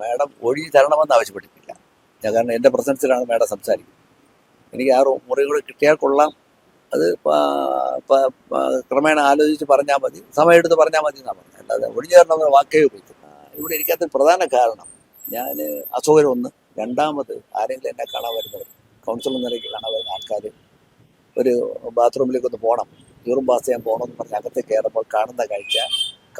Madam ഒഴിഞ്ഞു തരണമെന്ന് ആവശ്യപ്പെട്ടിട്ടില്ല. ഞാൻ കാരണം എന്റെ പ്രസൻസിലാണ് മാഡം സംസാരിക്കുന്നത്. എനിക്ക് ആ മുറികൾ മുറി കൂടെ കിട്ടിയാൽ കൊള്ളാം. അത് ക്രമേണ ആലോചിച്ച് പറഞ്ഞാൽ മതി. സമയമെടുത്ത് പറഞ്ഞാൽ മതി എന്നാണ് പറഞ്ഞത്. അല്ലാതെ ഒഴിഞ്ഞു തരണമെന്ന വാക്കേ ഉപയോഗിക്കുന്നു ഇവിടെ ഇരിക്കാത്ത പ്രധാന കാരണം ഞാൻ അസൗകര്യം ഒന്ന് രണ്ടാമത് ആരെങ്കിലും എന്നെ കാണാൻ വരുന്നവർ കൗൺസിലർ നിലയ്ക്ക് കാണാൻ വരുന്ന ആൾക്കാർ ഒരു ബാത്റൂമിലേക്ക് ഒന്ന് പോകണം യൂറും പാസ് ചെയ്യാൻ പോകണമെന്ന് പറഞ്ഞ് അകത്ത് കയറുമ്പോൾ കാണുന്ന കാഴ്ച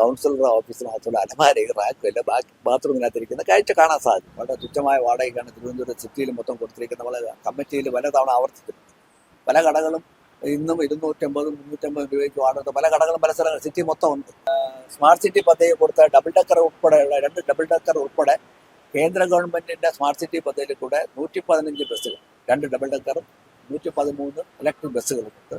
കൗൺസിലറുടെ ഓഫീസിനകത്തുള്ള അലമാരി റാക്ക് എല്ലാം ബാക്കി ബാത്റൂമിനകത്തിരിക്കുന്ന കാഴ്ച കാണാൻ സാധിക്കും. വളരെ തുച്ഛമായ വാടകയ്ക്കാണ് തിരുവനന്തപുരം സിറ്റിയിൽ മൊത്തം കൊടുത്തിരിക്കുന്ന നമ്മളെ കമ്മിറ്റിയിൽ പല തവണ ആവർത്തിച്ചിട്ടുണ്ട്. പല കടകളും ഇന്നും ഇരുന്നൂറ്റമ്പതും മുന്നൂറ്റമ്പതും രൂപയ്ക്ക് വാടക പല കടകളും പല സ്ഥലങ്ങളും സിറ്റി മൊത്തം ഉണ്ട്. സ്മാർട്ട് സിറ്റി പദ്ധതി കൊടുത്ത ഡബിൾ ഡക്കർ ഉൾപ്പെടെയുള്ള രണ്ട് ഡബിൾ ഡക്കർ ഉൾപ്പെടെ കേന്ദ്ര ഗവൺമെന്റിന്റെ സ്മാർട്ട് സിറ്റി പദ്ധതിയിൽ കൂടെ നൂറ്റി പതിനഞ്ച് ബസ്സുകൾ രണ്ട് ഡബിൾ ഡക്കറും നൂറ്റി പതിമൂന്ന് ഇലക്ട്രിക് ബസ്സുകളുമുണ്ട്.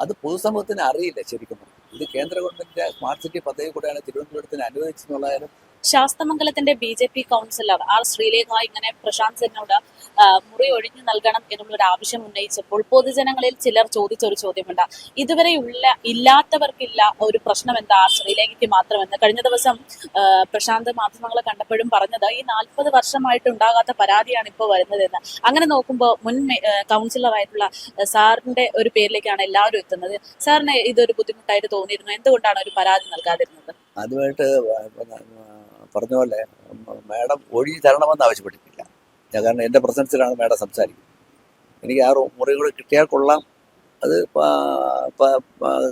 അത് പൊതുസമൂഹത്തിന് അറിയില്ല ശരിക്കും ഇത് കേന്ദ്ര ഗവൺമെന്റിന്റെ സ്മാർട്ട് സിറ്റി പദ്ധതി കൂടെയാണ് തിരുവനന്തപുരത്തിന് അനുവദിച്ചെന്നുള്ളതിനും ശാസ്തമംഗലത്തിന്റെ B J P councillor R Sreelekha ഇങ്ങനെ പ്രശാന്ത് സിംഗിനോട് മുറി ഒഴിഞ്ഞു നൽകണം എന്നുള്ള ഒരു ആവശ്യം ഉന്നയിച്ചപ്പോൾ പൊതുജനങ്ങളിൽ ചിലർ ചോദിച്ച ഒരു ചോദ്യമുണ്ട്. ഇതുവരെ ഉള്ള ഇല്ലാത്തവർക്കില്ല ഒരു പ്രശ്നം എന്താ ആർ ശ്രീലേഖയ്ക്ക് മാത്രമെന്ന്? കഴിഞ്ഞ ദിവസം പ്രശാന്ത് മാധ്യമങ്ങളെ കണ്ടപ്പോഴും പറഞ്ഞത് ഈ നാൽപ്പത് വർഷമായിട്ട് ഉണ്ടാകാത്ത പരാതിയാണ് ഇപ്പോൾ വരുന്നതെന്ന്. അങ്ങനെ നോക്കുമ്പോൾ മുൻ കൗൺസിലറായിട്ടുള്ള സാറിന്റെ ഒരു പേരിലേക്കാണ് എല്ലാവരും എത്തുന്നത്. സാറിന് ഇതൊരു ബുദ്ധിമുട്ടായിട്ട് തോന്നിയിരുന്നു. എന്തുകൊണ്ടാണ് ഒരു പരാതി നൽകാതിരുന്നത്? അതുമായിട്ട് പറഞ്ഞ പോലെ മാഡം ഒഴിഞ്ഞു തരണമെന്ന് ആവശ്യപ്പെട്ടിട്ടില്ല. ഞാൻ കാരണം എന്റെ പ്രസൻസിലാണ് മാഡം സംസാരിക്കുന്നത്. എനിക്ക് ആ റൂം മുറി കൂടെ കിട്ടിയാൽ കൊള്ളാം. അത്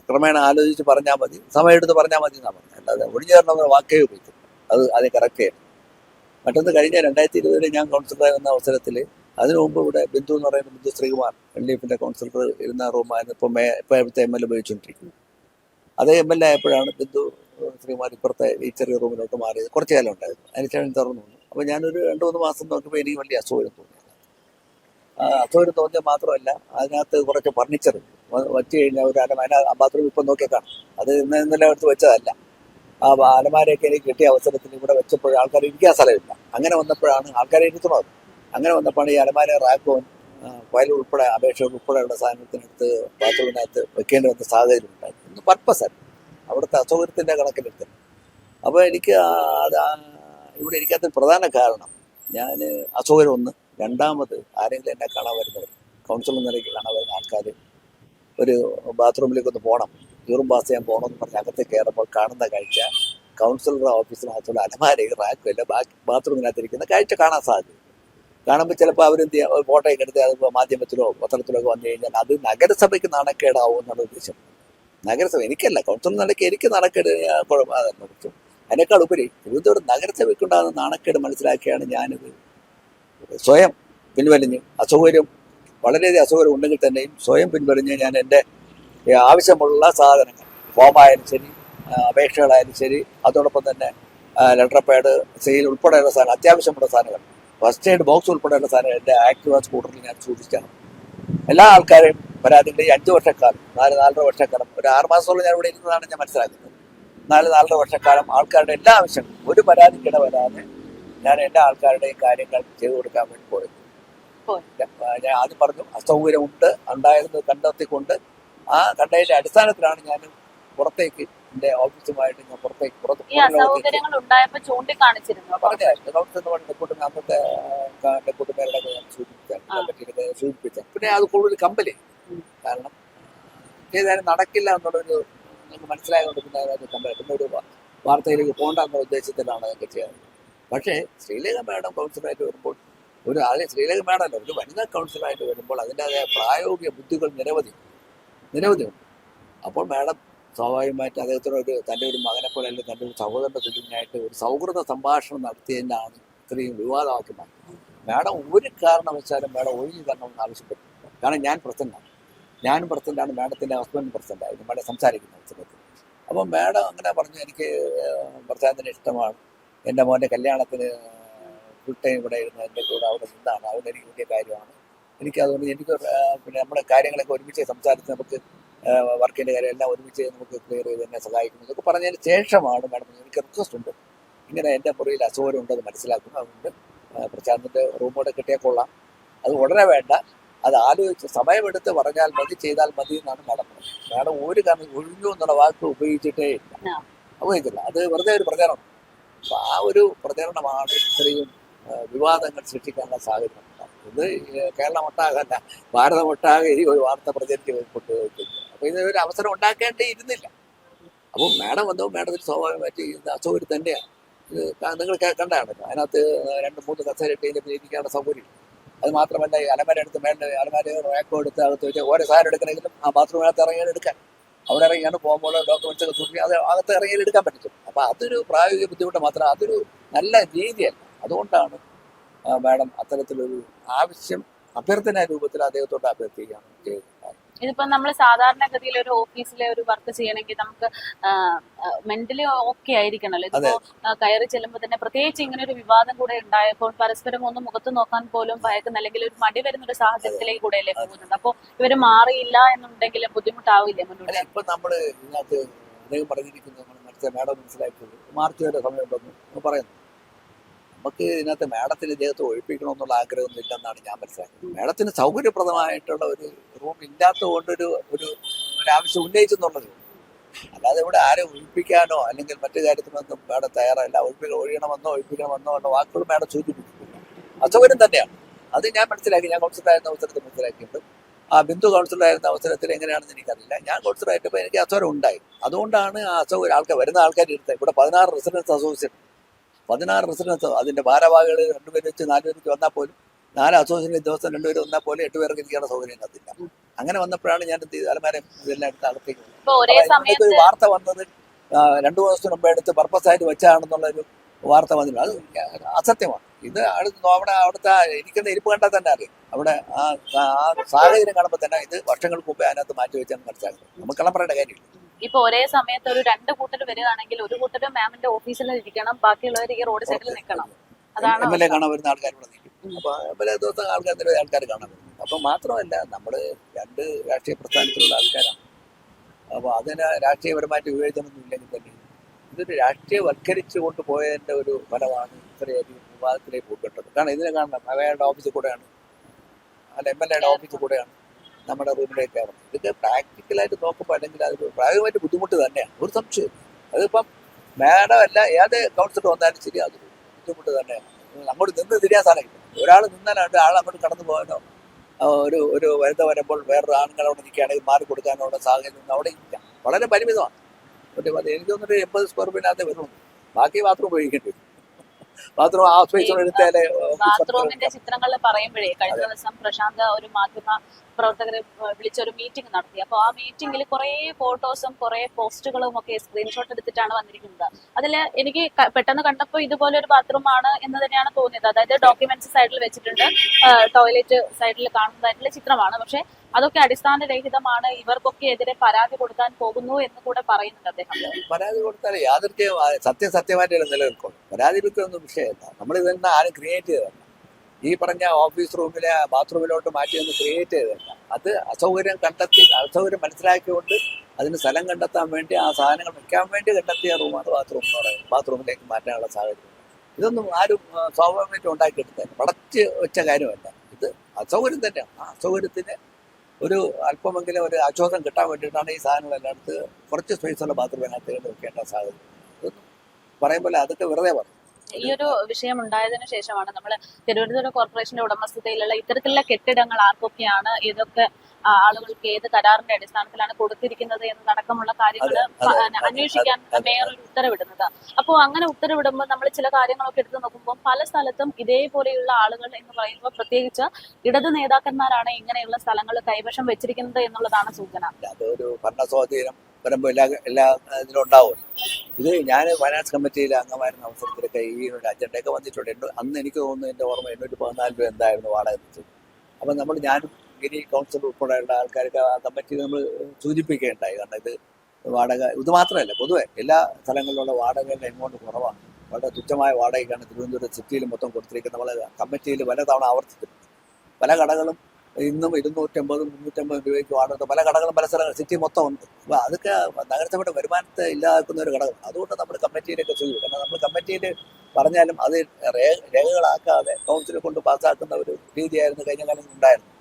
ക്രമേണ ആലോചിച്ച് പറഞ്ഞാൽ മതി. സമയമെടുത്ത് പറഞ്ഞാൽ മതി എന്നാണ് പറഞ്ഞത്. അല്ലാതെ ഒഴിഞ്ഞു തരണമെന്ന് വാക്കേ ഉപയോഗിക്കുന്നു അത് അത് കറക്റ്റ് ചെയ്യണം. മറ്റൊന്ന് കഴിഞ്ഞ രണ്ടായിരത്തി ഇരുപതിൽ ഞാൻ കൗൺസിലറായി വന്ന അവസരത്തിൽ അതിനു മുമ്പ് ഇവിടെ ബിന്ദു എന്ന് പറയുന്ന ബിന്ദു ശ്രീകുമാർ എൽ ഡി എഫിന്റെ കൗൺസിലർ ഇരുന്ന റൂമായിരുന്നു. ഇപ്പോൾ മേ ഇപ്പോൾ എം എൽ എ ഉപയോഗിച്ചുകൊണ്ടിരിക്കുന്നത് അതേ എം എൽ എ ആയപ്പോഴാണ് ബിന്ദു ശ്രീകുമാർ ഇപ്പുറത്തെ ഈ ചെറിയ റൂമിലോട്ട് മാറിയത് കുറച്ച് കാലം ഉണ്ടായിരുന്നു. അതിനുശേഷം തുറന്നു വന്നു അപ്പോൾ ഞാനൊരു രണ്ട് മൂന്ന് മാസം നോക്കിയപ്പോൾ എനിക്ക് വലിയ അസൗകര്യം തോന്നി അസൗകര്യം തോന്നിയത് മാത്രമല്ല അതിനകത്ത് കുറച്ച് ഫർണിച്ചർ വച്ച് കഴിഞ്ഞാൽ ഒരു അലമാര ബാത്റൂം ഇപ്പം നോക്കിയാൽ അത് ഇന്ന് ഇന്നലെ എടുത്ത് വെച്ചതല്ല. ആ അലമാരയൊക്കെ എനിക്ക് കിട്ടിയ അവസരത്തിൽ ഇവിടെ വെച്ചപ്പോൾ ആൾക്കാർ ഇരിക്കാൻ സ്ഥലമില്ല. അങ്ങനെ വന്നപ്പോഴാണ് ആൾക്കാരെ ഇരുത്തുന്നത്. അങ്ങനെ വന്നപ്പോഴാണ് ഈ അലമാര റാക്കോൻ ഫയൽ ഉൾപ്പെടെ അപേക്ഷ ഉൾപ്പെടെയുള്ള സാധനത്തിനടുത്ത് ബാത്റൂമിനകത്ത് വെക്കേണ്ടി വന്ന സാഹചര്യം ഉണ്ടായി. ഇന്ന് പർപ്പസ് അല്ല. അവിടുത്തെ അസൗകര്യത്തിന്റെ കണക്കിലെടുത്ത് അപ്പോൾ എനിക്ക് അത് ഇവിടെ ഇരിക്കാത്ത പ്രധാന കാരണം ഞാൻ അസൗകര്യം ഒന്ന്. രണ്ടാമത് ആരെങ്കിലും എന്നെ കാണാൻ വരുന്നവർ കൗൺസിലർ നിലയ്ക്ക് കാണാൻ വരുന്ന ആൾക്കാർ ഒരു ബാത്റൂമിലേക്ക് ഒന്ന് പോകണം യൂറും പാസ് ചെയ്യാൻ പോകണമെന്ന് പറഞ്ഞ് അകത്ത് കയറുമ്പോൾ കാണുന്ന കാഴ്ച കൗൺസിലറുടെ ഓഫീസിനകത്തുള്ള അലമാരയും റാക്കും എല്ലാം ബാക്കി ബാത്റൂമിനകത്തിരിക്കുന്ന കാഴ്ച കാണാൻ സാധിക്കും. കാണുമ്പോൾ ചിലപ്പോൾ അവരെന്ത് ചെയ്യാം? ഫോട്ടോയൊക്കെ എടുത്ത് അത് മാധ്യമത്തിലോ പത്രത്തിലോ ഒക്കെ വന്നു കഴിഞ്ഞാൽ അത് നഗരസഭയ്ക്ക് നാണക്കേടാവും എന്നുള്ള ഉദ്ദേശം. നഗരസഭ എനിക്കല്ല. കൗൺസിൽ നടക്കുക എനിക്ക് നാണക്കേട് ഞാൻ കുഴപ്പം അതിനേക്കാൾ ഉപരി തിരുവനന്തപുരം നഗരസഭയ്ക്കുണ്ടാകുന്ന നാണക്കേട് മനസ്സിലാക്കിയാണ് ഞാനിത്. സ്വയം പിൻവലിഞ്ഞ് അസൗകര്യം വളരെയധികം അസൗകര്യം ഉണ്ടെങ്കിൽ തന്നെയും സ്വയം പിൻവലിഞ്ഞ് ഞാൻ എന്റെ ആവശ്യമുള്ള സാധനങ്ങൾ ഫോമായാലും ശരി അപേക്ഷകളായാലും ശരി അതോടൊപ്പം തന്നെ ലെറ്റർ പാഡ് സെയിൽ ഉൾപ്പെടെയുള്ള സാധനം അത്യാവശ്യമുള്ള സാധനങ്ങൾ. ഫസ്റ്റ് എയ്ഡ് ബോക്സ് ഉൾപ്പെടെയുള്ള സാധനം എന്റെ ആക്റ്റീവ സ്കൂട്ടറിൽ ഞാൻ സൂക്ഷിച്ചാണ്. എല്ലാ ആൾക്കാരെയും പരാതിയുടെ ഈ അഞ്ച് വർഷക്കാലം നാല് നാലര വർഷക്കാലം ഒരു ആറ് മാസത്തോളം ഞാൻ ഇവിടെ ഇരുന്നതാണ് ഞാൻ മനസ്സിലാക്കുന്നത് നാല് നാലര വർഷക്കാലം ആൾക്കാരുടെ എല്ലാ ആവശ്യങ്ങളും ഒരു പരാതിക്കിട വരാതെ ഞാൻ എല്ലാ ആൾക്കാരുടെയും കാര്യങ്ങൾ ചെയ്തു കൊടുക്കാൻ വേണ്ടി പോയത് പോയി. ഞാൻ- ആദ്യം പറഞ്ഞു അസൗകര്യമുണ്ട് ഉണ്ടായിരുന്നത് കണ്ടെത്തിക്കൊണ്ട് ആ കണ്ടതിന്റെ അടിസ്ഥാനത്തിലാണ് ഞാൻ പുറത്തേക്ക് എന്റെ ഓഫീസുമായിട്ട് ഞാൻ പുറത്തേക്ക് പുറത്ത് പറഞ്ഞായിരുന്നു അന്നത്തെ കുട്ടികളുടെ സൂചിപ്പിച്ചു പിന്നെ അത് കൂടുതൽ കമ്പൽ. കാരണം ഏതായാലും നടക്കില്ല എന്നുള്ളൊരു നമുക്ക് മനസ്സിലായതുകൊണ്ട് പിന്നെ അതിനകത്ത് കമ്പൽ പിന്നെ ഒരു വാർത്തയിലേക്ക് പോകണ്ട എന്ന ഉദ്ദേശത്തിലാണ് അതൊക്കെ ചെയ്യുന്നത്. പക്ഷേ ശ്രീലേഖ മാഡം കൗൺസിലറായിട്ട് വരുമ്പോൾ ഒരു ആളെ ശ്രീലേഖ മാഡമല്ല ഒരു വനിതാ കൗൺസിലറായിട്ട് വരുമ്പോൾ അതിന്റെതായ പ്രായോഗിക ബുദ്ധികൾ നിരവധി നിരവധിയുണ്ട് അപ്പോൾ മാഡം സ്വാഭാവികമായിട്ട് അദ്ദേഹത്തിന് ഒരു തന്റെ ഒരു മകനെ പോലെ അല്ലെങ്കിൽ തന്റെ ഒരു സഹോദരന്റെ തുല്യനായിട്ട് ഒരു സൗഹൃദ സംഭാഷണം നടത്തിയതിനാണ് ഇത്രയും വിവാദമാക്കി മാറ്റുന്നത് മാഡം ഒരു കാരണവശാലും മാഡം ഒഴിഞ്ഞു തരണമെന്ന് ആവശ്യപ്പെട്ടു കാരണം ഞാൻ പ്രസിഡന്റാണ് ഞാനും പ്രസിഡന്റാണ് മാഡത്തിന്റെ ഹസ്ബൻഡ് പ്രസിഡന്റായിരുന്നു മാഡം സംസാരിക്കുന്ന അവസരത്തിൽ അപ്പം മാഡം അങ്ങനെ പറഞ്ഞു എനിക്ക് പ്രസാദിനെ ഇഷ്ടമാണ്. എന്റെ മോന്റെ കല്യാണത്തിന് ഫുൾ ടൈം ഇവിടെ ഇരുന്ന് എന്റെ കൂടെ അവിടെ നിന്നാണ്. അതുകൊണ്ട് എനിക്ക് വലിയ കാര്യമാണ്. എനിക്ക് അതുകൊണ്ട് എനിക്ക് പിന്നെ നമ്മുടെ കാര്യങ്ങളൊക്കെ ഒരുമിച്ച് സംസാരിച്ച് നമുക്ക് വർക്കിന്റെ കാര്യം എല്ലാം ഒരുമിച്ച് നമുക്ക് ക്ലിയർ ചെയ്ത് എന്നെ സഹായിക്കുന്നു. എന്നൊക്കെ പറഞ്ഞതിന് ശേഷമാണ് മാഡം എനിക്ക് റിക്വസ്റ്റ് ഉണ്ട്. ഇങ്ങനെ എന്റെ മുറിയിൽ അസൗകര്യം ഉണ്ടെന്ന് മനസ്സിലാക്കുന്നു. അതുകൊണ്ട് പ്രശാന്തിന്റെ റൂമോടെ കിട്ടിയാൽ കൊള്ളാം. അത് ഉടനെ വേണ്ട. അത് ആലോചിച്ച് സമയമെടുത്ത് പറഞ്ഞാൽ മതി ചെയ്താൽ മതി എന്നാണ് മാഡം പറഞ്ഞത് മാഡം ഒരു കാരണം ഒഴിഞ്ഞു എന്നുള്ള വാക്ക് ഉപയോഗിച്ചിട്ടേ ഇല്ല. ഉപയോഗിച്ചില്ല അത് വെറുതെ ഒരു പ്രചരണം. അപ്പൊ ആ ഒരു പ്രചരണമാണ് ഇത്രയും വിവാദങ്ങൾ സൃഷ്ടിക്കാനുള്ള സാഹചര്യം. ഇത് കേരളം ഒട്ടാകല്ല ഭാരതം ഒട്ടാകെ ഈ ഒരു വാർത്ത പ്രചരിച്ച് കൊണ്ടുപോയിട്ടുണ്ട് അപ്പൊ ഇത് ഒരു അവസരം ഉണ്ടാക്കേണ്ടേ ഇരുന്നില്ല അപ്പോൾ മാഡം വന്നോ. മാഡത്തിന് സ്വാഭാവികമായിട്ട് ഇത് അസൗകര്യം തന്നെയാണ്. ഇത് നിങ്ങൾ കേ- കണ്ടതാണല്ലോ അതിനകത്ത് രണ്ട് മൂന്ന് കസേരട്ടിയിലും ഇരിക്കാനുള്ള സൗകര്യം അത് മാത്രമല്ല ഈ അലമാര എടുത്ത് മേണ്ട അലമാര റാക്കോ എടുത്ത് അകത്ത് വെച്ച് ഓരോ സാധനം എടുക്കണമെങ്കിലും ആ ബാത്റൂമിനകത്ത് ഇറങ്ങിയാൽ എടുക്കാൻ അവിടെ ഇറങ്ങിയാണ് പോകുമ്പോൾ ഡോക്യുമെന്റ്സ് ഒക്കെ സൂക്ഷിക്കുക അത് അകത്ത് ഇറങ്ങിയാൽ എടുക്കാൻ പറ്റും അപ്പോൾ അതൊരു പ്രായോഗിക ബുദ്ധിമുട്ട് മാത്രം അതൊരു നല്ല രീതിയല്ല. അതുകൊണ്ടാണ് മാഡം അത്തരത്തിലൊരു ആവശ്യം അഭ്യർത്ഥന രൂപത്തിൽ അദ്ദേഹത്തോട് അഭ്യർത്ഥിക്കുകയാണ്. ഇതിപ്പോ നമ്മൾ സാധാരണഗതിയിൽ ഒരു ഓഫീസിലെ ഒരു വർക്ക് ചെയ്യണമെങ്കിൽ നമുക്ക് മെന്റലി ഓക്കെ ആയിരിക്കണല്ലോ. ഇതിപ്പോ കയറി ചെല്ലുമ്പോൾ തന്നെ പ്രത്യേകിച്ച് ഇങ്ങനെ ഒരു വിവാദം കൂടെ ഉണ്ടായപ്പോൾ പരസ്പരം ഒന്ന് മുഖത്ത് നോക്കാൻ പോലും ഭയക്കുന്ന അല്ലെങ്കിൽ ഒരു മടി വരുന്ന ഒരു സാഹചര്യത്തിലേക്ക് കൂടെ അല്ലേ പോകുന്നത്? അപ്പോൾ ഇവർ മാറിയില്ല എന്നുണ്ടെങ്കിൽ ബുദ്ധിമുട്ടാവില്ലേ മുന്നോട്ട്? അല്ല ഇപ്പൊ നമ്മൾ ഇതിനകത്ത് അദ്ദേഹം പറഞ്ഞിരിക്കുന്നത് നമ്മൾ മാഡം മനസ്സിലാക്കിയത്. മാർച്ച് വരെ സമയമുണ്ടെന്ന് പറയുന്നു. നമുക്ക് ഇതിനകത്ത് മാഡത്തിന് ഇദ്ദേഹത്തെ ഒഴിപ്പിക്കണമെന്നുള്ള ആഗ്രഹമൊന്നും ഇല്ലെന്നാണ് ഞാൻ മനസ്സിലാക്കുന്നത്. മാഡത്തിന് സൗകര്യപ്രദമായിട്ടുള്ള ഒരു റൂം ഇല്ലാത്ത കൊണ്ടൊരു ഒരു ഒരു ആവശ്യം ഉന്നയിച്ചെന്നുള്ളത് അല്ലാതെ ഇവിടെ ആരെ ഒഴിപ്പിക്കാനോ അല്ലെങ്കിൽ മറ്റു കാര്യത്തിനൊന്നും മാഡം തയ്യാറല്ല. ഒഴിപ്പിക്ക ഒഴിയണമെന്നോ ഒഴിപ്പിക്കണമെന്നോ ഉള്ള വാക്കുകൾ മാഡം സൂചിപ്പിക്കുന്നില്ല അസൗകര്യം തന്നെയാണ്. അത് ഞാൻ മനസ്സിലാക്കി. ഞാൻ കൗൺസിലറായിരുന്ന അവസരത്തിൽ മനസ്സിലാക്കിയിട്ടുണ്ട്. ആ ബിന്ദു കൗൺസിലറായിരുന്ന അവസരത്തിൽ എങ്ങനെയാണെന്ന് എനിക്കറിയില്ല. ഞാൻ കൗൺസിലറായിട്ടപ്പോൾ എനിക്ക് അസൗകര്യം ഉണ്ടായി. അതുകൊണ്ടാണ് ആ അസൗകര്യം ആൾക്കാർ വരുന്ന ആൾക്കാർ എടുത്തത് ഇവിടെ പതിനാറ് റെസിഡൻസ് അസോസിയേഷൻ പതിനാറ് റെസിഡൻസ് അതിന്റെ ഭാരവാഹികൾ രണ്ടുപേര് വെച്ച് നാല് വെച്ച് വന്നാൽ പോലും നാല് അസോസിയേഷൻ ദിവസം രണ്ടുപേര് വന്നാൽ പോലും എട്ട് പേർക്ക് ഇരിക്കാനുള്ള സൗകര്യം കത്തില്ല അങ്ങനെ വന്നപ്പോഴാണ് ഞാൻ അലമാരം ഇതെല്ലാം എടുത്ത് അകത്തേക്ക് ഒരേ വാർത്ത വന്നത് രണ്ടു ദിവസത്തിന് മുമ്പ് എടുത്ത് പർപ്പസ് ആയിട്ട് വെച്ചാണെന്നുള്ള ഒരു വാർത്ത വന്നില്ല അത് അസത്യമാണ്. ഇത് അടുത്ത് അവിടെ അവിടുത്തെ ഇരിക്കുന്ന ഇരിപ്പ് കണ്ടാൽ തന്നെ അറിയാം. അവിടെ ആ ആ സാഹചര്യം കാണുമ്പോൾ തന്നെ ഇത് വർഷങ്ങൾക്ക് മുമ്പേ അതിനകത്ത് മാറ്റി വെച്ചാൽ മനസ്സിലാക്കുന്നത് നമുക്ക് കള്ളം പറയേണ്ട കാര്യമില്ല. ഇപ്പൊ ഒരേ സമയത്ത് ഒരു രണ്ട് കൂട്ടർ വരികയാണെങ്കിൽ ഒരു കൂട്ടർ മാമിന്റെ ഓഫീസിൽ ഇരിക്കണം ബാക്കിയുള്ളവർ ഈ റോഡ് സൈഡിൽ നിൽക്കണം അതാണ് എം എൽ എ കാണാൻ വരുന്ന ആൾക്കാർ ഇവിടെ നിൽക്കും. അപ്പൊ എം എൽ എ ദിവസം ആൾക്കാർ നിരവധി ആൾക്കാർ കാണാൻ വരും അപ്പൊ മാത്രമല്ല നമ്മൾ രണ്ട് രാഷ്ട്രീയ പ്രസ്ഥാനത്തിലുള്ള ആൾക്കാരാണ് അപ്പൊ അതിന് രാഷ്ട്രീയപരമായിട്ട് വിവേചനമൊന്നും ഇല്ലെങ്കിൽ തന്നെ ഇതൊരു രാഷ്ട്രീയവൽക്കരിച്ചു കൊണ്ടുപോയതിന്റെ ഒരു ഫലമാണ് ഇത്രയധികം വിവാദത്തിലേക്ക് പോകേണ്ടത് കാരണം ഇതിനെ കാണണം. അവയുടെ ഓഫീസിൽ കൂടെയാണ്. അല്ല എം എൽ എയുടെ ഓഫീസിൽ കൂടെയാണ്. നമ്മുടെ റൂമിലേക്ക് ഇറങ്ങും ഇതൊക്കെ പ്രാക്ടിക്കലായിട്ട് നോക്കുമ്പോൾ അല്ലെങ്കിൽ അത് പ്രായോഗികമായിട്ട് ബുദ്ധിമുട്ട് തന്നെയാണ്. ഒരു സംശയം അതിപ്പം മാഡം അല്ല ഏത് കൗൺസിലർ വന്നാലും ശരി അത് ബുദ്ധിമുട്ട് തന്നെയാണ്. അങ്ങോട്ട് നിന്ന് തിരിയാൻ സാധിക്കും ഒരാൾ നിന്നാലാണ്ട് ആൾ അങ്ങോട്ട് കടന്നു പോകാനോ ഒരു ഒരു വനിത വരുമ്പോൾ വേറൊരു ആണുങ്ങൾ അവിടെ നിൽക്കുകയാണെങ്കിൽ മാറി കൊടുക്കാനോ ഉള്ള സാഹചര്യം അവിടെ ഇല്ല. വളരെ പരിമിതമാണ്. എനിക്ക് തോന്നുന്നു എൺപത് സ്ക്വയർ ഫീറ്റിനകത്ത് വരുള്ളൂ. ബാക്കി ബാത്റൂം ഉപയോഗിക്കേണ്ടി വരും. ബാത്റൂം ആ സ്പേസ് ബാത്റൂമിന്റെ ചിത്രങ്ങൾ പറയുമ്പോഴേ കഴിഞ്ഞ ദിവസം പ്രശാന്ത് ഒരു മാധ്യമ പ്രവർത്തകരെ വിളിച്ചൊരു മീറ്റിംഗ് നടത്തി. അപ്പോൾ ആ മീറ്റിംഗിൽ കുറെ ഫോട്ടോസും കുറെ പോസ്റ്റുകളും ഒക്കെ സ്ക്രീൻഷോട്ട് എടുത്തിട്ടാണ് വന്നിരിക്കുന്നത്. അതിൽ എനിക്ക് പെട്ടെന്ന് കണ്ടപ്പോൾ ഇതുപോലെ ഒരു ബാത്റൂം ആണ് എന്ന് തന്നെയാണ് തോന്നിയത്. അതായത് ഡോക്യുമെന്റ്സ് സൈഡിൽ വെച്ചിട്ടുണ്ട്. ടോയ്ലറ്റ് സൈഡിൽ കാണുന്നതായിട്ടുള്ള ചിത്രമാണ്. പക്ഷെ അതൊക്കെ അടിസ്ഥാനരഹിതമാണ്. ഇവർക്കൊക്കെ എതിരെ പരാതി കൊടുക്കാൻ പോകുന്നു എന്ന് കൂടെ പറയുന്നുണ്ട് അദ്ദേഹം. പരാതി കൊടുത്താൽ യാതൊരു സത്യം സത്യമായിട്ട് നിലനിൽക്കുള്ളൂ. പരാതി കൊടുക്കൊന്നും വിഷയമല്ല. നമ്മൾ ഇതെന്നാ ആരും ക്രിയേറ്റ് ചെയ്തതല്ല. ഈ പറഞ്ഞ ഓഫീസ് റൂമിലെ ബാത്റൂമിലോട്ട് മാറ്റിയൊന്ന് ക്രിയേറ്റ് ചെയ്തതല്ല. അത് അസൗകര്യം കണ്ടെത്തി അസൗകര്യം മനസ്സിലാക്കിക്കൊണ്ട് അതിന് സ്ഥലം കണ്ടെത്താൻ വേണ്ടി ആ സാധനങ്ങൾ വെക്കാൻ വേണ്ടി കണ്ടെത്തിയ റൂമാണ് ബാത്റൂം എന്ന് പറയുന്നത്. ബാത്റൂമിലേക്ക് മാറ്റാനുള്ള സാഹചര്യം. ഇതൊന്നും ആരും സ്വാഭാവികമായിട്ട് ഉണ്ടാക്കിയെടുത്തല്ല പടച്ച് വെച്ച കാര്യമല്ല. ഇത് അസൗകര്യം തന്നെയാണ്. ആ അസൗകര്യത്തിന് ഒരു അല്പമെങ്കിലും ഒരു ആശ്വാസം കിട്ടാൻ വേണ്ടിയിട്ടാണ് ഈ സാധനങ്ങൾ എല്ലായിടത്ത് കുറച്ച് സ്പേസുള്ള ബാത്റൂമിനകത്ത് വെക്കേണ്ട സാഹചര്യം. പറയുമ്പോൾ അതൊക്കെ വെറുതെ പറയും. ഈ ഒരു വിഷയം ഉണ്ടായതിനു ശേഷമാണ് നമ്മൾ തിരുവനന്തപുരം കോർപ്പറേഷന്റെ ഉടമസ്ഥതയിലുള്ള ഇത്തരത്തിലുള്ള കെട്ടിടങ്ങൾ ആർക്കൊക്കെയാണ് ഇതൊക്കെ ആളുകൾക്ക് ഏത് കരാറിന്റെ അടിസ്ഥാനത്തിലാണ് കൊടുത്തിരിക്കുന്നത് എന്നതടക്കമുള്ള കാര്യങ്ങൾ അന്വേഷിക്കാൻ. മേയർ ഒരു ഉത്തരവിടുന്നത്. അപ്പോൾ അങ്ങനെ ഉത്തരവിടുമ്പോൾ നമ്മൾ ചില കാര്യങ്ങളൊക്കെ എടുത്തു നോക്കുമ്പോൾ പല സ്ഥലത്തും ഇതേപോലെയുള്ള ആളുകൾ എന്ന് പറയുമ്പോൾ പ്രത്യേകിച്ച് ഇടത് നേതാക്കന്മാരാണ് ഇങ്ങനെയുള്ള സ്ഥലങ്ങൾ കൈവശം വെച്ചിരിക്കുന്നത് എന്നുള്ളതാണ് സൂചന. അതൊരു ഭരണ സ്വാധീനം വരുമ്പോൾ എല്ലാ എല്ലാ ഇതിലും ഉണ്ടാവും ഇത് ഞാൻ ഫൈനാൻസ് കമ്മിറ്റിയിൽ അംഗമായിരുന്ന അവസരത്തിലൊക്കെ ഈ ഒരു അജണ്ടയൊക്കെ വന്നിട്ടുണ്ട്. അന്ന് എനിക്ക് തോന്നുന്നു എന്റെ ഓർമ്മ എണ്ണൂറ്റി പതിനാല് രൂപ എന്തായിരുന്നു വാടക വെച്ചത് അപ്പം നമ്മൾ ഞാനും ഗിരി കൗൺസിൽ ഉൾപ്പെടെയുള്ള ആൾക്കാർക്ക് ആ കമ്മിറ്റി നമ്മൾ സൂചിപ്പിക്കുകയുണ്ടായി കാരണം ഇത് വാടക ഇത് മാത്രമല്ല പൊതുവെ എല്ലാ സ്ഥലങ്ങളിലുള്ള വാടകകളുടെ എമൗണ്ട് കുറവാണ്. വളരെ തുച്ഛമായ വാടകയ്ക്കാണ് തിരുവനന്തപുരം സിറ്റിയിൽ മൊത്തം കൊടുത്തിരിക്കുന്നത്. നമ്മൾ കമ്മിറ്റിയിൽ പല തവണ ആവർത്തിച്ചിട്ടുണ്ട്. പല കടകളും ഇന്നും ഇരുന്നൂറ്റമ്പത് മുന്നൂറ്റമ്പത് രൂപയ്ക്ക് വാടക പല കടകളും പല സ്ഥലങ്ങൾ സിറ്റി മൊത്തം ഉണ്ട്. അപ്പോൾ അതൊക്കെ നഗരസഭയുടെ വരുമാനത്തെ ഇല്ലാക്കുന്ന ഒരു ഘടകം അതുകൊണ്ട് നമ്മൾ കമ്മിറ്റിയിലൊക്കെ ചെയ്തു കാരണം നമ്മൾ കമ്മിറ്റിയിൽ പറഞ്ഞാലും അത് രേഖകളാക്കാതെ കൗൺസിലെ കൊണ്ട് പാസ്സാക്കുന്ന ഒരു രീതിയായിരുന്നു കഴിഞ്ഞ കാലങ്ങളിൽ ഉണ്ടായിരുന്നു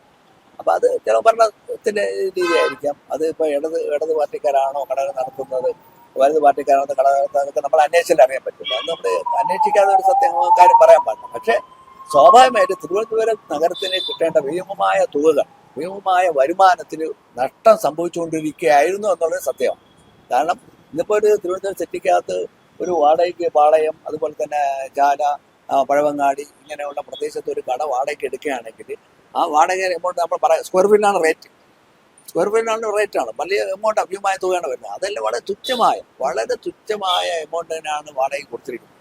അപ്പോൾ അത് ചില ഭരണത്തിന്റെ രീതിയായിരിക്കാം. അത് ഇപ്പോൾ ഇടത് ഇടത് പാർട്ടിക്കാരാണോ കടകൾ നടത്തുന്നത്? വലത് പാർട്ടിക്കാരാണോ പാർട്ടിക്കാരാണെന്ന് നടത്തുന്നത്? നമ്മൾ അന്വേഷിച്ചാൽ അറിയാൻ പറ്റില്ല അത് നമ്മൾ അന്വേഷിക്കാതെ ഒരു സത്യം കാര്യം പറയാൻ പാടില്ല. പക്ഷേ സ്വാഭാവികമായിട്ട് തിരുവനന്തപുരം നഗരത്തിന് കിട്ടേണ്ട ഭീമമായ തുകകൾ ഭീമമായ വരുമാനത്തിന് നഷ്ടം സംഭവിച്ചുകൊണ്ടിരിക്കുകയായിരുന്നു എന്നുള്ളത് സത്യമാണ് കാരണം ഇന്നിപ്പോൾ ഒരു തിരുവനന്തപുരം സിറ്റിക്കകത്ത് ഒരു വാടകയ്ക്ക് പാളയം അതുപോലെ തന്നെ ചാല പഴവങ്ങാടി ഇങ്ങനെയുള്ള പ്രദേശത്ത് ഒരു കട വാടകയ്ക്ക് എടുക്കുകയാണെങ്കിൽ ആ വാടക എമൗണ്ട് നമ്മൾ പറയാം സ്ക്വയർ ഫീറ്റിനാണ് റേറ്റ് സ്ക്വയർ ഫീറ്റിനാണ് റേറ്റ് ആണ്. വലിയ എമൗണ്ട് അഭ്യമായ തുകയാണ് വരുന്നത്. അതെല്ലാം വളരെ തുച്ഛമായ വളരെ തുച്ഛമായ എമൗണ്ടിനാണ് വാടകയ്ക്ക് കൊടുത്തിരിക്കുന്നത്.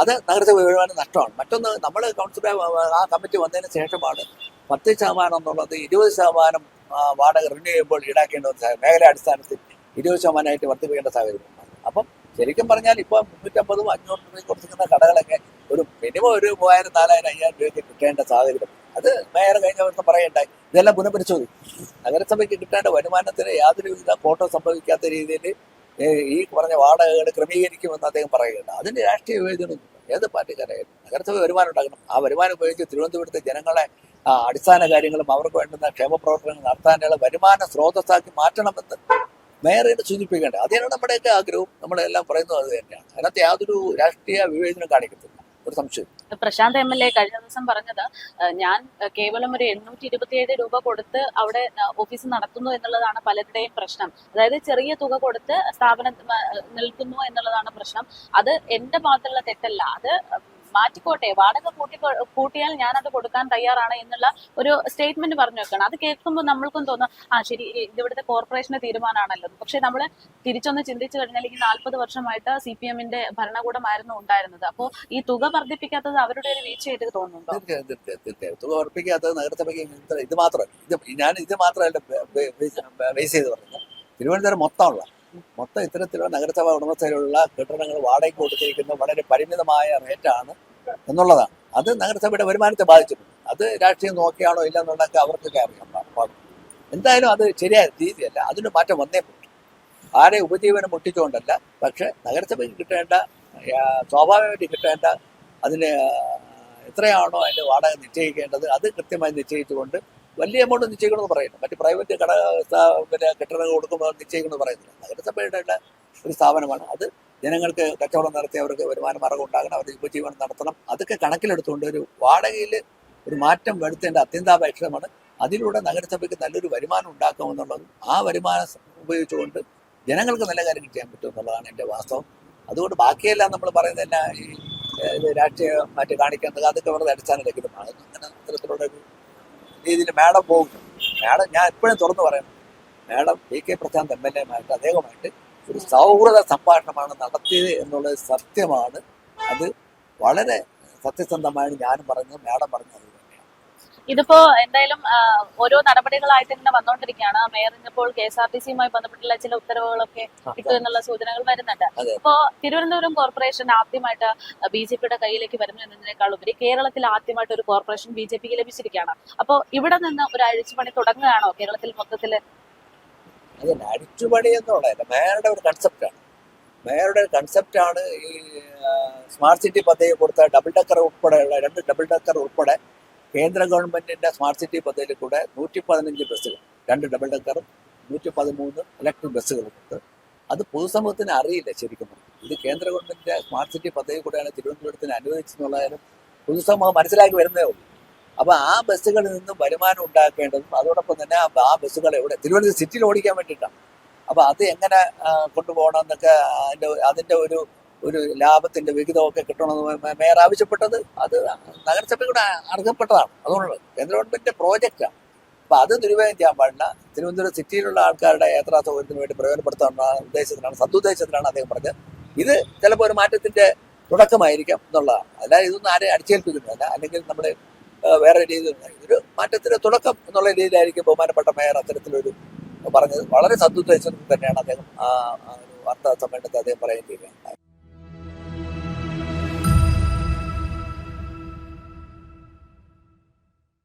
അത് നഗരത്തെ വരുമാനം നഷ്ടമാണ്. മറ്റൊന്ന് നമ്മൾ കൗൺസിൽ ആ കമ്മിറ്റി വന്നതിന് ശേഷമാണ് പത്ത് ശതമാനം എന്നുള്ളത് ഇരുപത് ശതമാനം വാടക റിന്യൂ ചെയ്യുമ്പോൾ ഈടാക്കേണ്ട ഒരു മേഖല അടിസ്ഥാനത്തിൽ ഇരുപത് ശതമാനമായിട്ട് വർദ്ധിപ്പിക്കേണ്ട സാഹചര്യം. അപ്പം ശരിക്കും പറഞ്ഞാൽ ഇപ്പോൾ മുന്നൂറ്റമ്പതും അഞ്ഞൂറ് രൂപയും കൊടുത്തിരിക്കുന്ന കടകളൊക്കെ ഒരു മിനിമം ഒരു മൂവായിരം നാലായിരം അയ്യായിരം രൂപയ്ക്ക് കിട്ടേണ്ട സാഹചര്യം. അത് മേയർ കഴിഞ്ഞ വർഷം പറയണ്ടായി ഇതെല്ലാം പുനഃപരിശോധിക്കും. നഗരസഭയ്ക്ക് കിട്ടേണ്ട വരുമാനത്തിന് യാതൊരുവിധ കോട്ടം സംഭവിക്കാത്ത രീതിയിൽ ഈ പറഞ്ഞ വാടകകൾ ക്രമീകരിക്കുമെന്ന് അദ്ദേഹം പറയുകയുണ്ട് അതിന്റെ രാഷ്ട്രീയ വിവേചനമൊന്നും ഏത് പാർട്ടിക്കാരായാലും നഗരസഭ വരുമാനം ഉണ്ടാക്കണം. ആ വരുമാനം ഉപയോഗിച്ച് തിരുവനന്തപുരത്തെ ജനങ്ങളെ അടിസ്ഥാന കാര്യങ്ങളും അവർക്ക് വേണ്ടുന്ന ക്ഷേമ പ്രവർത്തനങ്ങൾ നടത്താനുള്ള വരുമാന സ്രോതസ്സാക്കി മാറ്റണമെന്ന് മേയറിനെ സൂചിപ്പിക്കേണ്ടത് അതിനാണ് നമ്മുടെയൊക്കെ ആഗ്രഹവും നമ്മളെല്ലാം പറയുന്നത് അത് തന്നെയാണ്. അതിനകത്ത് യാതൊരു രാഷ്ട്രീയ വിവേചനം കാണിക്കത്തില്ല. ഒരു സംശയം. പ്രശാന്ത് എം എൽ എ കഴിഞ്ഞ ദിവസം പറഞ്ഞത് ഞാൻ കേവലം ഒരു എണ്ണൂറ്റി ഇരുപത്തിയേഴ് രൂപ കൊടുത്ത് അവിടെ ഓഫീസ് നടത്തുന്നു എന്നുള്ളതാണ് പലരുടെയും പ്രശ്നം. അതായത് ചെറിയ തുക കൊടുത്ത് സ്ഥാപനം നിൽക്കുന്നു എന്നുള്ളതാണ് പ്രശ്നം. അത് എന്റെ ഭാഗത്തുള്ള തെറ്റല്ല. അത് മാറ്റിക്കോട്ടെ വാടക കൂട്ടി കൂട്ടിയാൽ ഞാൻ അത് കൊടുക്കാൻ തയ്യാറാണ് എന്നുള്ള ഒരു സ്റ്റേറ്റ്മെന്റ് പറഞ്ഞു വെക്കണം അത് കേൾക്കുമ്പോൾ നമ്മൾക്കും തോന്നും ആ ശരി ഇത് ഇവിടുത്തെ കോർപ്പറേഷന്റെ തീരുമാനമാണല്ലോ പക്ഷെ നമ്മൾ തിരിച്ചൊന്ന് ചിന്തിച്ചു കഴിഞ്ഞാൽ ഈ നാൽപ്പത് വർഷമായിട്ട് സി പി എമ്മിന്റെ ഭരണകൂടമായിരുന്നു ഉണ്ടായിരുന്നത് അപ്പോൾ ഈ തുക വർദ്ധിപ്പിക്കാത്തത് അവരുടെ ഒരു വീഴ്ചയായിട്ട് തോന്നുന്നുണ്ടോ തീർച്ചയായും തുക വർദ്ധിപ്പിക്കാത്തത് നഗരസഭയ്ക്ക് ഇത് ഇത് ഞാൻ ഇത് മാത്രമല്ല ചെയ്ത് തിരുവനന്തപുരം മൊത്തമുള്ള മൊത്തം ഇത്തരത്തിലുള്ള നഗരസഭ ഉടമസ്ഥയിലുള്ള കെട്ടിടങ്ങൾ വാടകയ്ക്ക് കൊടുത്തിരിക്കുന്ന വളരെ പരിമിതമായ റേറ്റാണ് എന്നുള്ളതാണ്. അത് നഗരസഭയുടെ വരുമാനത്തെ ബാധിച്ചിട്ടുണ്ട്. അത് രാഷ്ട്രീയം നോക്കിയാണോ ഇല്ലെന്നുള്ളതൊക്കെ അവർക്കൊക്കെ അറിയാം. എന്തായാലും അത് ശരിയായ രീതിയല്ല. അതിന് മാറ്റം വന്നേ പറ്റും. ആരെ ഉപജീവനം മുട്ടിച്ചുകൊണ്ടല്ല പക്ഷെ നഗരസഭയ്ക്ക് കിട്ടേണ്ട സ്വാഭാവികമായിട്ട് കിട്ടേണ്ട അതിന് എത്രയാണോ അതിന്റെ വാടക നിശ്ചയിക്കേണ്ടത് അത് കൃത്യമായി നിശ്ചയിച്ചുകൊണ്ട് വലിയ എമൗണ്ട് നിശ്ചയിക്കണമെന്ന് പറയുന്നു. മറ്റ് പ്രൈവറ്റ് കട പിന്നെ കെട്ടിടങ്ങൾ കൊടുക്കുമ്പോൾ നിശ്ചയിക്കണമെന്ന് പറയുന്നില്ല. നഗരസഭയുടെ ഒരു സ്ഥാപനമാണ്. അത് ജനങ്ങൾക്ക് കച്ചവടം നടത്തി അവർക്ക് വരുമാന മാർഗം ഉണ്ടാകണം. അവരുടെ ഉപജീവനം നടത്തണം. അതൊക്കെ കണക്കിലെടുത്തുകൊണ്ട് ഒരു വാടകയിൽ ഒരു മാറ്റം വരുത്തേണ്ട അത്യന്താപേക്ഷിതമാണ് അതിലൂടെ നഗരസഭയ്ക്ക് നല്ലൊരു വരുമാനം ഉണ്ടാക്കാമെന്നുള്ളതും ആ വരുമാനം ഉപയോഗിച്ചുകൊണ്ട് ജനങ്ങൾക്ക് നല്ല കാര്യങ്ങൾ ചെയ്യാൻ പറ്റും എന്നുള്ളതാണ് എന്റെ വാസ്തവം. അതുകൊണ്ട് ബാക്കിയെല്ലാം നമ്മൾ പറയുന്നത് തന്നെ ഈ ഏഹ്, ഇത് രാഷ്ട്രീയം മാറ്റി കാണിക്കുന്നത് അതൊക്കെ വളരെ അടിസ്ഥാനത്തിലേക്ക് അതൊന്നും അങ്ങനെ അത്തരത്തിലുള്ള ഒരു രീതിയിൽ മാഡം പോകും. മാഡം ഞാൻ എപ്പോഴും തുറന്നു പറയണം madam P K Prashant M L എമായിട്ട് അദ്ദേഹമായിട്ട് ഒരു സൗഹൃദ സംഭാഷണമാണ് നടത്തിയത് എന്നുള്ളത് സത്യമാണ്. അത് വളരെ സത്യസന്ധമായി ഞാനും പറഞ്ഞു മാഡം പറഞ്ഞത് ഇതിപ്പോ എന്തായാലും ഓരോ നടപടികളായിട്ട് ഇങ്ങനെ വന്നുകൊണ്ടിരിക്കുകയാണ് മേയർ ഇന്നിപ്പോൾ കെ എസ് ആർ ടി സിയുമായി ബന്ധപ്പെട്ടുള്ള ചില ഉത്തരവുകളൊക്കെ കിട്ടും എന്നുള്ള സൂചനകൾ വരുന്നുണ്ട്. ഇപ്പോ തിരുവനന്തപുരം കോർപ്പറേഷൻ ആദ്യമായിട്ട് ബി ജെ പിയുടെ കയ്യിലേക്ക് വരുന്നു എന്നതിനേക്കാൾ ഉപരി കേരളത്തിൽ ആദ്യമായിട്ട് ഒരു കോർപ്പറേഷൻ ബി ജെ പിക്ക് ലഭിച്ചിരിക്കുകയാണ്. അപ്പോ ഇവിടെ നിന്ന് ഒരു അഴിച്ചുപണി തുടങ്ങുകയാണോ കേരളത്തിൽ മൊത്തത്തിൽ എന്നുള്ളതല്ല മേയറുടെ ഒരു കൺസെപ്റ്റാണ് മേയറുടെ കൺസെപ്റ്റാണ് ഈ സ്മാർട്ട് സിറ്റി പദ്ധതി കൊടുത്ത ഡബിൾ ഡക്കർ ഉൾപ്പെടെയുള്ള രണ്ട് ഡബിൾ ഡക്കർ ഉൾപ്പെടെ കേന്ദ്ര ഗവൺമെന്റിന്റെ സ്മാർട്ട് സിറ്റി പദ്ധതിയിൽ കൂടെ നൂറ്റി പതിനഞ്ച് ബസ്സുകൾ രണ്ട് ഡബിൾ ഡക്കറും നൂറ്റി പതിമൂന്ന് ഇലക്ട്രിക് ബസ്സുകളുണ്ട് അത് പൊതുസമൂഹത്തിന് അറിയില്ല ശരിക്കും ഇത് കേന്ദ്ര ഗവൺമെന്റിന്റെ സ്മാർട്ട് സിറ്റി പദ്ധതി കൂടെയാണ് തിരുവനന്തപുരത്തിന് അനുവദിച്ചെന്നുള്ളതായാലും പൊതുസമൂഹം മനസ്സിലാക്കി വരുന്നേ ഉള്ളൂ. അപ്പൊ ആ ബസ്സുകളിൽ നിന്നും വരുമാനം ഉണ്ടാക്കേണ്ടതും അതോടൊപ്പം തന്നെ ആ ബസ്സുകൾ എവിടെ? തിരുവനന്തപുരം സിറ്റിയിൽ ഓടിക്കാൻ വേണ്ടിയിട്ടാണ്. അപ്പൊ അത് എങ്ങനെ കൊണ്ടുപോകണം എന്നൊക്കെ അതിന്റെ അതിന്റെ ഒരു ഒരു ലാഭത്തിന്റെ വിഹിതമൊക്കെ കിട്ടണമെന്ന് മേയർ ആവശ്യപ്പെട്ടത് അത് നഗരസഭയുടെ അർഹപ്പെട്ടതാണ്. അതുകൊണ്ട് കേന്ദ്ര ഗവൺമെന്റിന്റെ പ്രോജക്റ്റാണ് അപ്പൊ അത് ദുരുപയോഗം ചെയ്യാൻ പാടില്ല. തിരുവനന്തപുരം സിറ്റിയിലുള്ള ആൾക്കാരുടെ യാത്രാ സൗകര്യത്തിന് വേണ്ടി പ്രയോജനപ്പെടുത്താനുള്ള ഉദ്ദേശത്തിലാണ് സതുദ്ദേശത്തിലാണ് അദ്ദേഹം പറഞ്ഞത്. ഇത് ചിലപ്പോൾ ഒരു മാറ്റത്തിന്റെ തുടക്കമായിരിക്കാം എന്നുള്ളതാണ്. അല്ലാതെ ഇതൊന്നും ആരെ അടിച്ചേൽപ്പിക്കുന്നതല്ല. അല്ലെങ്കിൽ നമ്മുടെ വേറെ രീതിയിൽ ഇതൊരു മാറ്റത്തിന്റെ തുടക്കം എന്നുള്ള രീതിയിലായിരിക്കും ബഹുമാനപ്പെട്ട മേയർ അത്തരത്തിലൊരു പറഞ്ഞത്. വളരെ സതുദ്ദേശത്തിൽ തന്നെയാണ് അദ്ദേഹം ഒരു വാർത്താ സമ്മേളനത്തിൽ അദ്ദേഹം ചെയ്യുക